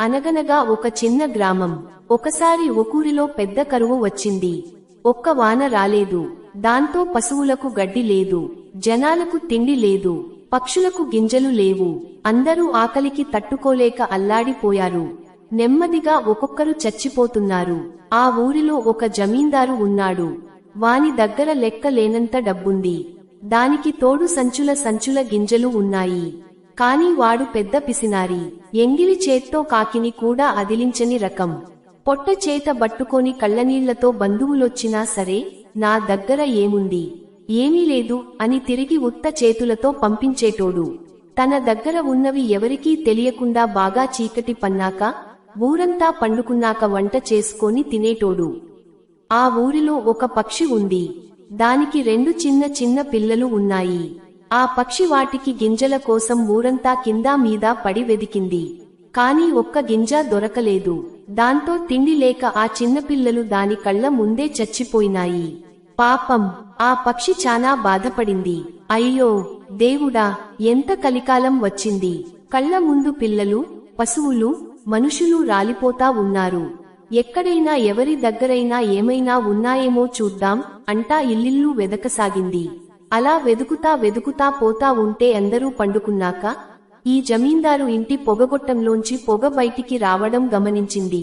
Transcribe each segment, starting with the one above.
అనగనగా ఒక చిన్న గ్రామం. ఒకసారి ఒకూరిలో పెద్ద కరువు వచ్చింది. ఒక్క వాన రాలేదు. దాంతో పశువులకు గడ్డి లేదు. జనాలకు తిండి లేదు. పక్షులకు గింజలు లేవు. అందరూ ఆకలికి తట్టుకోలేక అల్లాడిపోయారు. నెమ్మదిగా ఒక్కొక్కరు చచ్చిపోతున్నారు. ఆ ఊరిలో ఒక జమీందారు ఉన్నాడు. వాని దగ్గర లెక్క లేనంత డబ్బుంది. దానికి తోడు సంచుల సంచుల గింజలు ఉన్నాయి. కాని వాడు పెద్ద పిసినారి. ఎంగిలి చేత్తో కాకిని కూడా అదిలించని రకం. పొట్ట చేత బట్టుకొని కళ్ళనీళ్ళతో బంధువులొచ్చినా సరే నా దగ్గర ఏముంది? ఏమీ లేదు అని తిరిగి ఉత్త చేతులతో పంపించేటోడు. తన దగ్గర ఉన్నవి ఎవరికీ తెలియకుండా బాగా చీకటి పన్నాక ఊరంతా పండుకున్నాక వంట చేసుకొని తినేటోడు. ఆ ఊరిలో ఒక పక్షి ఉంది. దానికి రెండు చిన్న చిన్న పిల్లలు ఉన్నాయి. ఆ పక్షి వాటికి గింజల కోసం ఊరంతా కింద మీద పడి వెదికింది. కాని ఒక్క గింజ దొరకలేదు. దాంతో తిండి లేక ఆ చిన్నపిల్లలు దాని కళ్ళ ముందే చచ్చిపోయినాయి. పాపం ఆ పక్షి చానా బాధపడింది. అయ్యో దేవుడా ఎంత కలికాలం వచ్చింది. కళ్ళ ముందు పిల్లలు పశువులు మనుషులు రాలిపోతా ఉన్నారు. ఎక్కడైనా ఎవరి దగ్గరైనా ఏమైనా ఉన్నాయేమో చూద్దాం అంటా ఇల్లిల్లు వెదకసాగింది. అలా వెదుకుతా వెదుకుతా పోతా ఉంటే అందరూ పండుకున్నాక ఈ జమీందారు ఇంటి పొగగొట్టంలోంచి పొగ బయటికి రావడం గమనించింది.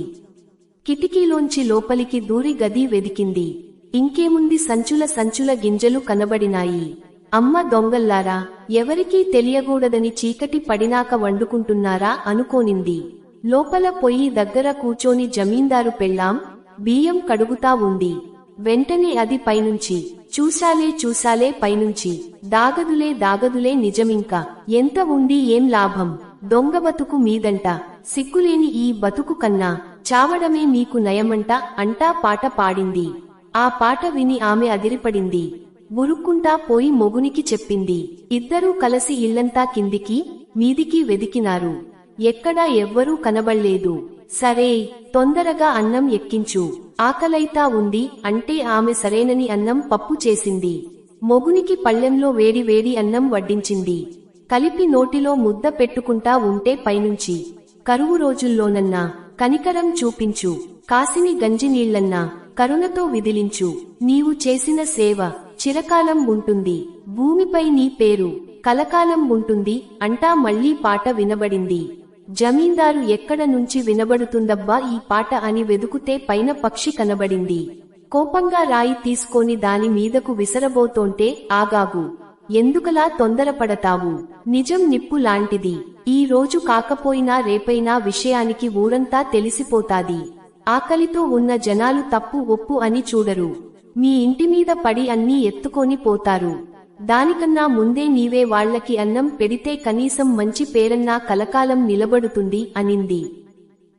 కిటికీలోంచి లోపలికి దూరి గది వెదికింది. ఇంకేముంది సంచుల సంచుల గింజలు కనబడినాయి. అమ్మ దొంగల్లారా ఎవరికీ తెలియకూడదని చీకటి పడినాక వండుకుంటున్నారా అనుకోనింది. లోపల పొయ్యి దగ్గర కూచోని జమీందారు పెళ్ళాం బియ్యం కడుగుతా ఉంది. వెంటనే అది పైనుంచి చూశాలే చూశాలే పైనుంచి దాగదులే దాగదులే నిజమింక ఎంత ఉండి ఏం లాభం దొంగ బతుకు మీదంట సిక్కులేని ఈ బతుకు కన్నా చావడమే మీకు నయమంట అంటా పాట పాడింది. ఆ పాట విని ఆమె అదిరిపడింది. బురుక్కుంటా పోయి మొగునికి చెప్పింది. ఇద్దరూ కలిసి ఇల్లంతా కిందికి మీదికి వెదికినారు. ఎక్కడా ఎవ్వరూ కనబడలేదు. సరే తొందరగా అన్నం ఎక్కించు. ఆకలైతా ఉంది అంటే ఆమె సరేనని అన్నం పప్పు చేసింది. మొగునికి పళ్ళెంలో వేడి వేడి అన్నం వడ్డించింది. కలిపి నోటిలో ముద్ద పెట్టుకుంటా ఉంటే పైనుంచి. కరువు రోజుల్లోనన్నా కనికరం చూపించు. కాసిని గంజి నీళ్ళన్నా కరుణతో విదిలించు. నీవు చేసిన సేవ చిరకాలం ఉంటుంది. భూమిపై నీ పేరు కలకాలం ఉంటుంది అంటా మళ్ళీ పాట వినబడింది. జమీందారు ఎక్కడ నుంచి వినబడుతుందబ్బా ఈ పాట అని వెదుకుతే పైన పక్షి కనబడింది. కోపంగా రాయి తీసుకొని దాని మీదకు విసరబోతోంటే ఆగాగు. ఎందుకలా తొందరపడతావు? నిజం నిప్పు లాంటిది. ఈ రోజు కాకపోయినా రేపైనా విషయానికి ఊరంతా తెలిసిపోతాది. ఆకలితో ఉన్న జనాలు తప్పు ఒప్పు అని చూడరు. మీ ఇంటి మీద పడి అన్నీ ఎత్తుకొని పోతారు. దానికన్నా ముందే నీవే వాళ్ళకి అన్నం పెడితే కనీసం మంచి పేరన్నా కలకాలం నిలబడుతుంది అనింది.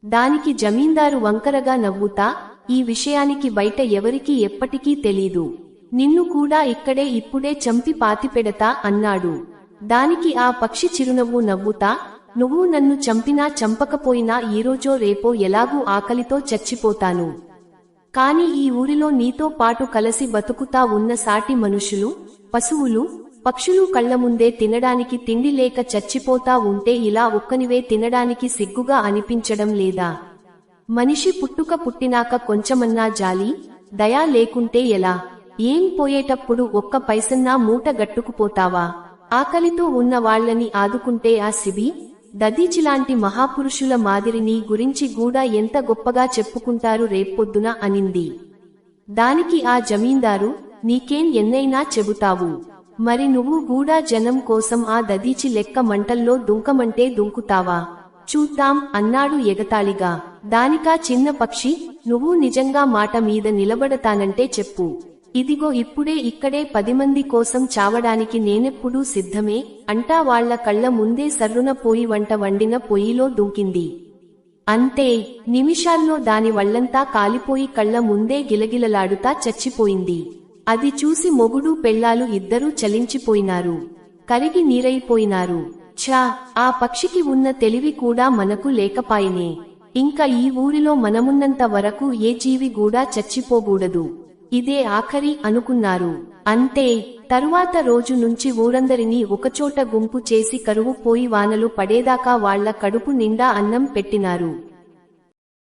దానికి జమీందారు వంకరగా నవ్వుతా ఈ విషయానికి బయట ఎవరికీ ఎప్పటికీ తెలీదు. నిన్ను కూడా ఇక్కడే ఇప్పుడే చంపి పాతిపెడతా అన్నాడు. దానికి ఆ పక్షి చిరునవ్వు నవ్వుతా నువ్వు నన్ను చంపినా చంపకపోయినా ఈరోజో రేపో ఎలాగూ ఆకలితో చచ్చిపోతాను. కాని ఈ ఊరిలో నీతో పాటు కలసి బతుకుతా ఉన్న సాటి మనుషులు పశువులు పక్షులు కళ్ళ ముందే తినడానికి తిండి లేక చచ్చిపోతా ఉంటే ఇలా ఒక్కనివే తినడానికి సిగ్గుగా అనిపించడం లేదా? మనిషి పుట్టుక పుట్టినాక కొంచెమన్నా జాలి దయా లేకుంటే ఎలా? ఏం పోయేటప్పుడు ఒక్క పైసన్నా మూట గట్టుకుపోతావా? ఆకలితో ఉన్న వాళ్ళని ఆదుకుంటే ఆ సిబి దదీచిలాంటి మహాపురుషుల మాదిరిని గురించి కూడా ఎంత గొప్పగా చెప్పుకుంటారు రేపొద్దున అనింది. దానికి ఆ జమీందారు నీకేం ఎన్నైనా చెబుతావు. మరి నువ్వు గూడా జనం కోసం ఆ దదీచి లెక్క మంటల్లో దుంకమంటే దుంకుతావా? చూద్దాం అన్నాడు ఎగతాళిగా. దానికా చిన్న పక్షి నువ్వు నిజంగా మాట మీద నిలబడతానంటే చెప్పు. ఇదిగో ఇప్పుడే ఇక్కడే పది మంది కోసం చావడానికి నేనెప్పుడూ సిద్ధమే అంటా వాళ్ళ కళ్ళ ముందే సర్రున పోయి వంట వండిన పొయ్యిలో దుంకింది. అంతే నిమిషాల్లో దాని వళ్ళంతా కాలిపోయి కళ్ళ ముందే గిలగిలలాడుతా చచ్చిపోయింది. అది చూసి మొగుడు పెళ్ళాలు ఇద్దరూ చలించిపోయినారు. కరిగి నీరైపోయినారు. ఛా ఆ పక్షికి ఉన్న తెలివి కూడా మనకు లేకపాయనే. ఇంకా ఈ ఊరిలో మనమున్నంత వరకు ఏ జీవి కూడా చచ్చిపోకూడదు ఇదే ఆఖరి అనుకున్నారు. అంతే తరువాత రోజు నుంచి ఊరందరినీ ఒకచోట గుంపు చేసి కరువు పోయి వానలు పడేదాకా వాళ్ళ కడుపు నిండా అన్నం పెట్టినారు.